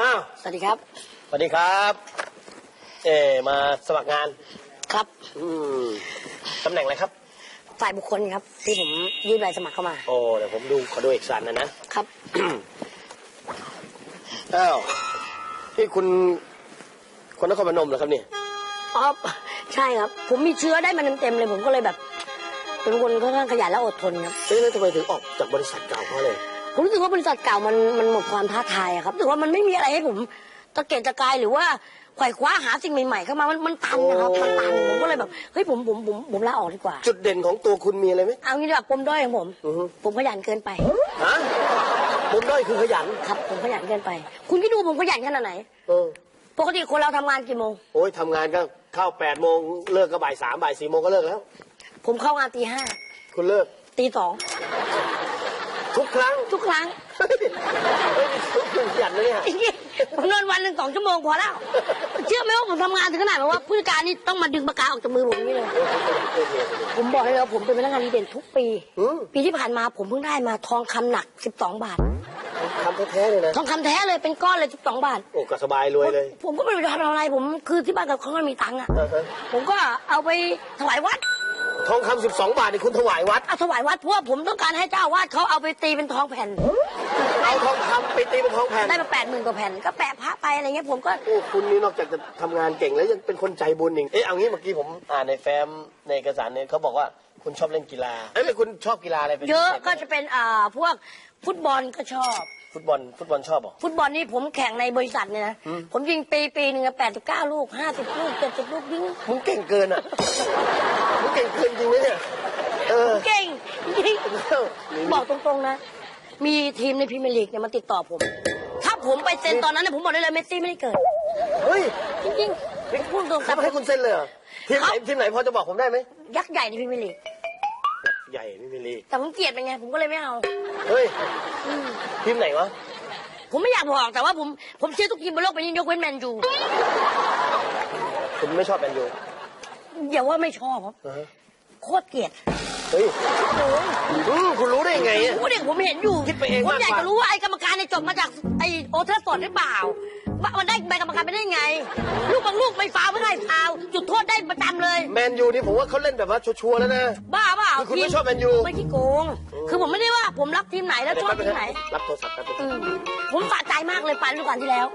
อ้าวสวัสดีครับ สวัสดีครับ เออมาสมัครงาน ครับ อืมตำแหน่งอะไรครับ ฝ่ายบุคคลครับ ที่ผมยื่นใบสมัครเข้ามา โอ้เดี๋ยวผมดูขอดูเอกสารหนะนะครับ อ้าวที่คุณคนนครพนมเหรอครับเนี่ยอ๋อใช่ครับ ผมมีเชื้อได้มาเต็มๆเลย ผมก็เลยแบบ เป็นคนค่อนข้างขยันและอดทนครับ เอ๊ะแล้วทำไมถึงออกจากบริษัทเก่าเพราะอะไร ผมรู้สึกว่าบริษัทเก่ามันมันหมดความท้าทายอะครับรู้สึกว่ามันไม่มีอะไรให้ผมตะเกียกตะกายหรือว่าไขว่คว้าหาสิ่งใหม่ๆเข้ามามันมันตันนะครับมันตันผมก็เลยแบบเฮ้ยผมผมผมผมลาออกดีกว่า จุดเด่นของตัวคุณมีอะไรไหมเอางี้ดีกว่าปมด้อยของผม อือฮึผมขยันเกินไป ฮะมุมด้อยคือขยันครับ ผมขยันเกินไป คุณคิดดูผมขยันขนาดไหน เออปกติคนเราทำงานกี่โมง โอ้ยทำงานก็เข้าแปดโมงเลิกก็บ่ายสามบ่ายสี่โมงก็เลิกแล้ว ผมเข้างานตีห้าคุณเลิกตีสอง ทุกครั้งทุกครั้งเฮ้ยเฮ้ยคุณขยันนะเนี่ยจริงๆผมนอนวันหนึ่งสองชั่วโมงพอแล้ว เชื่อไหมว่าผมทำงานถึงขนาดแบบว่าผู้จัดการนี่ต้องมาดึงปากกาออกจากมือผมอย่างนี่เลย ผมบอกเลยว่าผมเป็นพนักงานดีเด่นทุกปี อืมปีที่ผ่านมาผมเพิ่งได้มาทองคำหนัก 12 บาท ทำแท้ๆเลยนะ ทองคำแท้เลยเป็นก้อนเลย12บาท โอ้ก็สบายรวยเลยผมก็ไม่รู้จะทำอะไรผมคือที่บ้านกับเขาก็มีตังค์อะ อ่าฮะผมก็เอาไปถวายวัด ทองคำสิบสองบาทนี่คุณถวายวัด เอาถวายวัดเพราะว่าผมต้องการให้เจ้าอาวาดเขาเอาไปตีเป็นทองแผ่น เอาทองคำไปตีเป็นทองแผ่น ได้มาแปดหมื่นกว่าแผ่น ก็แปะพระไปอะไรเงี้ยผมก็ โอ้คุณนี่นอกจากจะทำงานเก่งแล้วยังเป็นคนใจบุญอีก เอ๊ะเอางี้เมื่อกี้ผมอ่านในแฟ้มในเอกสารเนี่ยเขาบอกว่าคุณชอบเล่นกีฬา เอ้ยแล้วคุณชอบกีฬาอะไรเป็นเยอะพิศษไหมก็จะเป็นอ่าพวกฟุตบอลก็ชอบ ฟุตบอลฟุตบอลชอบเหรอ ฟุตบอลนี่ผมแข่งในบริษัทเนี่ยนะ ผมยิงปีปีหนึ่งแปดสิบเก้าลูกห้าสิบลูกเจ็ดสิบลูกยิง มึงเก่งเกินอะมึง เก่งเกินจริงไหมเนี่ย เออเก่งยิงบอกตรงๆนะ มีทีมในพรีเมียร์ลีกเนี่ยมาติดต่อผม ถ้าผมไปเซ็นตอนนั้นเนี่ยผมบอกได้เลยเมสซี่ไม่ได้เกิด เฮ้ยจริงๆผมพูดตรงเขาให้คุณเซ็นเลยเหรอทีมไหนทีมไหนพอจะบอกผมได้ไหม ยักษ์ใหญ่ในพรีเมียร์ลีก ใหญ่ไม่มีลีก แต่ผมเกลียดเป็นไง ผมก็เลยไม่เอา เฮ้ยอืมทีมไหนวะ ผมไม่อยากบอกแต่ว่าผมผมเชียร์ทุกทีมบนโลกใบนี้ยกเว้นแมนยูคุณไม่ชอบแมนยู อย่าว่าไม่ชอบครับอ่าฮะโคตรเกลียดเฮ้ยโอ้ยอืมคุณรู้ได้ยังไงอะผมเด็กผมเห็นอยู่คิดไปเองผมมากกว่าอยากจะรู้ว่าไอ้กรรมการเนี่ยจบมาจากไอ้โอเทอร์ฟอร์ดหรือเปล่าว่ามันได้ใบกรรมการไปได้ไง ลูกบางลูกไม่ฟาวไม่ได้ฟาวจุดโทษได้ประจำเลย แมนยูนี่ผมว่าเขาเล่นแบบว่าชัวร์ๆแล้วนะ บ้าเปล่าคือคุณไม่ทีชอบแมนยูไม่ขี้โกง คือผมไม่ได้ว่าผมรักทีมไหนแล้วชอบทีมไหน รับโทรศัพท์แป๊บนึงอืมผมสะใจมากเลยไปฤดูกาลที่แล้ว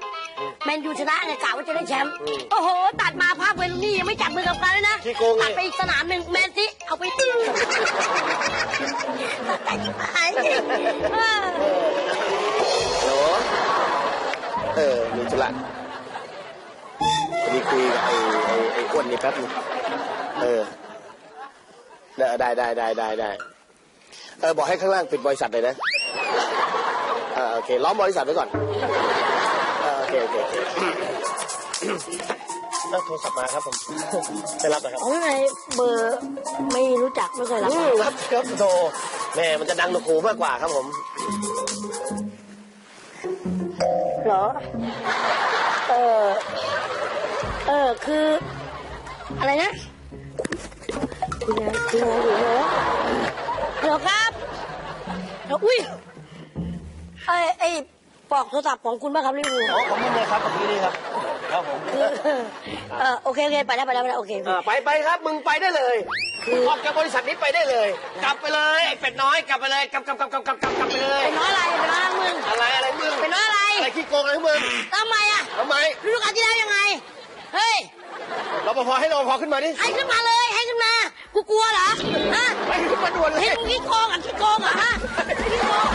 แมนยูชนะไงกะว่าจะได้แชมป์อืมโอ้โห ตัดมาภาพเวลูนี่ยังไม่จับมือกับกันเลยนะขี้โกงไง ตัดไปอีกสนามหนึ่งแมนซิเอาไปตีสะใจจิ๋หายเออโหลเออมีธุระมีคุยกับไอ้ไอ้ไอ้อ้วนนี่แป๊บนึงเออได้ได้ได้ได้ได้ได้เออบอกให้ข้างล่างปิดบริษัทเลยนะเออโอเคล้อมบริษัทไว้ก่อน เคโอเคโอเคเอ้าโทรศัพท์มาครับผมไม่รับนะครับเอาไงเบอร์ไม่รู้จักไม่เคยรับอืมรับครับโทรแม่มันจะดังตะคูมากกว่าครับผม เหรอ เออ เออ คือ อะไรนะคุยงานคุยงานอยู่เหรอเหรอครับเหรออุ้ยไอไอ ปลอกโทรศัพท์ของคุณป่ะครับลิวูอ๋อผมมึงเลยครับแบบนี้นี่ครับ ครับผมคือเออโอเคโอเคไปแล้วไปแล้วไปแล้วโอเค อ่าไปไปครับมึงไปได้เลยออกจากบริษัทนี้ไปได้เลย กลับไปเลยไอ้เป็ดน้อยกลับไปเลยกลับกลับกลับกลับกลับกลับกลับไปเลย เป็นน้อยอะไรเป็นน้อยมึง อะไรอะไรมึงเป็นน้อยอะไร อะไรขี้โกงอะไรของมึงทำไมอะทำไมฤดูกาลที่แล้วยังไง เฮ้ย รปภให้รปภขึ้นมาดิให้ขึ้นมาเลย ให้ขึ้นมา กูกลัวเหรอ ฮะให้ขึ้นมาด่วนเลยเฮ้ย มึงขี้โกงอะขี้โกงอะฮะขี้โกงอะขี้โกงขี้โกงขี้โกง